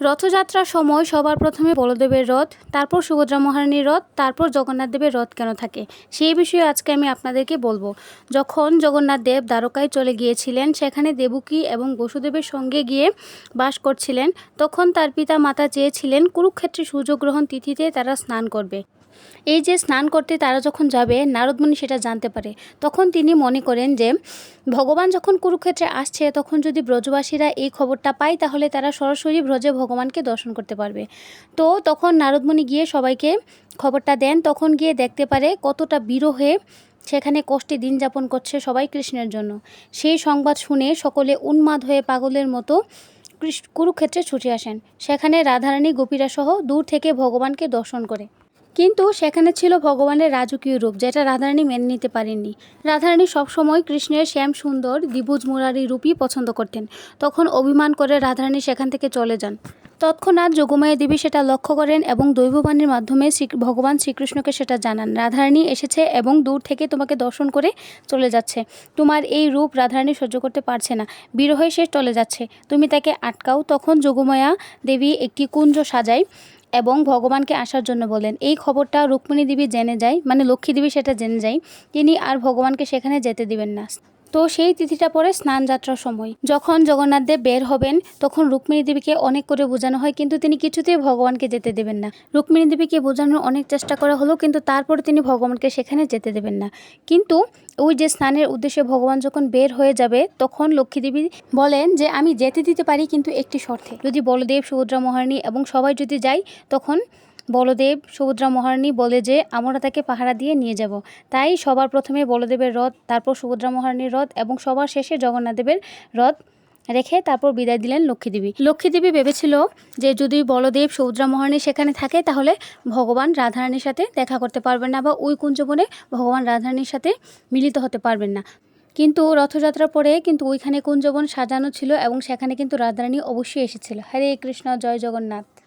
রথযাত্রার সময় সবার প্রথমে বলদেবের রথ, তারপর সুভদ্রা মহারানীর রথ, তারপর জগন্নাথ দেবের রথ কেন থাকে? সেই বিষয়ে আজকে আমি আপনাদেরকে বলব। যখন জগন্নাথ দেব দ্বারকায় চলে গিয়েছিলেন, সেখানে দেবকী এবং বসুদেবের সঙ্গে গিয়ে বাস করছিলেন। তখন তার পিতা মাতা চেয়েছিলেন কুরুক্ষেত্রে সূর্যগ্রহণ তিথিতে তারা স্নান করবে। এই যে স্নান করতে তারা যখন যাবে, নারদমণি সেটা জানতে পারে। তখন তিনি মনে করেন যে, ভগবান যখন কুরুক্ষেত্রে আসছে, তখন যদি ব্রজবাসীরা এই খবরটা পায়, তাহলে তারা সরাসরি ব্রজে ভগবানকে দর্শন করতে পারবে। তো তখন নারদমণি গিয়ে সবাইকে খবরটা দেন। তখন গিয়ে দেখতে পারে কতটা বিরহে সেখানে কষ্টে দিন যাপন করছে সবাই কৃষ্ণের জন্য। সেই সংবাদ শুনে সকলে উন্মাদ হয়ে পাগলের মতো কুরুক্ষেত্রে ছুটে আসেন। সেখানে রাধারানী গোপীরা সহ দূর থেকে ভগবানকে দর্শন করে। কিন্তু সেখানে ছিল ভগবানের রাজকীয় রূপ, যেটা রাধারানী মেনে নিতে পারেননি। রাধারানী সবসময় কৃষ্ণের শ্যাম সুন্দর, দ্বিভুজ মুরারি রূপই পছন্দ করতেন। তখন অভিমান করে রাধারানী সেখান থেকে চলে যান। তৎক্ষণাৎ যোগমায়া দেবী সেটা লক্ষ্য করেন এবং দৈববাণীর মাধ্যমে শ্রী, ভগবান শ্রীকৃষ্ণকে সেটা জানান। রাধারানী এসেছে এবং দূর থেকে তোমাকে দর্শন করে চলে যাচ্ছে। তোমার এই রূপ রাধারানী সহ্য করতে পারছে না। বিরহে সে চলে যাচ্ছে। তুমি তাকে আটকাও। তখন যোগমায়া দেবী একটি কুঞ্জ সাজায়। এবং ভগবানকে আসার জন্য বলেন এই খবরটা রুক্মিণী দেবী জেনে যায় মানে লক্ষ্মী দেবী সেটা জেনে যায়, তিনি আর ভগবানকে সেখানে যেতে দিবেন না। তো সেই তিথিটা পরে স্নান যাত্রার সময়। যখন জগন্নাথ দেব বের হবেন, তখন রুক্মিণী দেবীকে অনেক করে বোঝানো হয়, কিন্তু তিনি কিছুতেই ভগবানকে যেতে দেবেন না। রুক্মিণী দেবীকে বোঝানোর অনেক চেষ্টা করা হলো, কিন্তু তারপরে তিনি ভগবানকে সেখানে যেতে দেবেন না। কিন্তু ওই যে স্নানের উদ্দেশ্যে ভগবান যখন বের হয়ে যাবে, তখন লক্ষ্মী দেবী বলেন যে, আমি যেতে দিতে পারি, কিন্তু একটি শর্তে। যদি বলদেব, সুভদ্রা, মহারানী এবং সবাই যদি যায়, তখন বলদেব সুভদ্রা মহারানী বলে যে, আমরা তাকে পাহারা দিয়ে নিয়ে যাব। তাই সবার প্রথমে বলদেবের রথ, তারপর সুভদ্রা মহারানীর রথ এবং সবার শেষে জগন্নাথদেবের রথ রেখে তারপর বিদায় দিলেন লক্ষ্মীদেবী। লক্ষ্মীদেবী ভেবেছিল যে, যদি বলদেব সুভদ্রা মহারানী সেখানে থাকে, তাহলে ভগবান রাধারানীর সাথে দেখা করতে পারবেন না বা ওই কুঞ্জবনে ভগবান রাধারানীর সাথে মিলিত হতে পারবেন না। কিন্তু রথযাত্রার পরে কিন্তু ওইখানে কুঞ্জবন সাজানো ছিল এবং সেখানে কিন্তু রাধারানী অবশ্যই এসেছিল। হরে কৃষ্ণ, জয় জগন্নাথ।